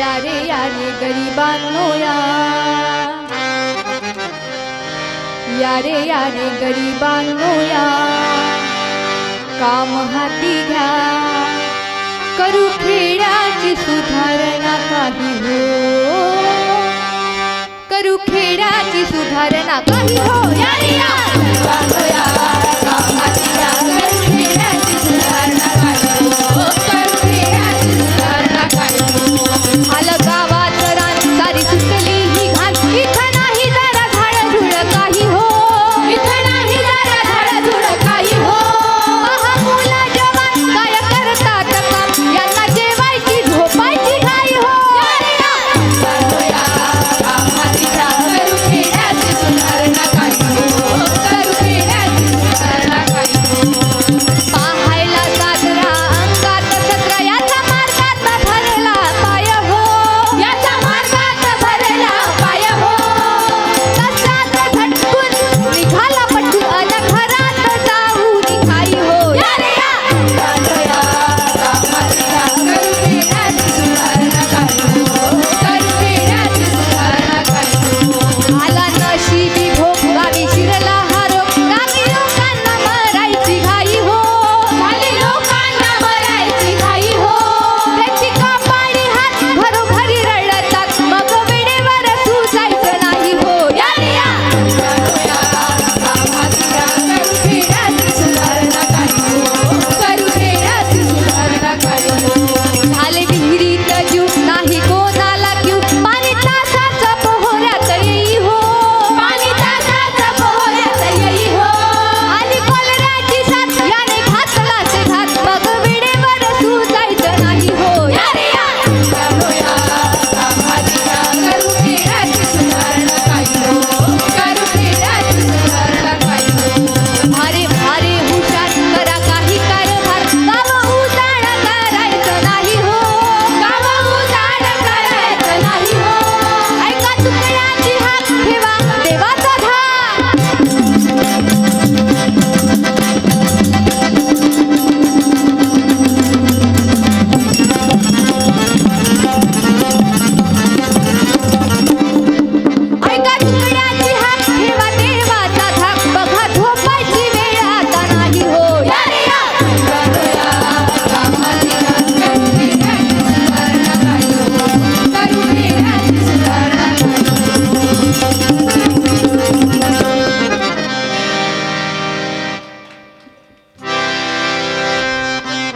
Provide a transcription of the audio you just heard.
रे गरिबांनो या. या रे या रे गरिबांनो या. काम हाती घ्या. करू खेड्याची सुधारणा काही हो. करू खेड्याची सुधारणा काही हो. या रे या.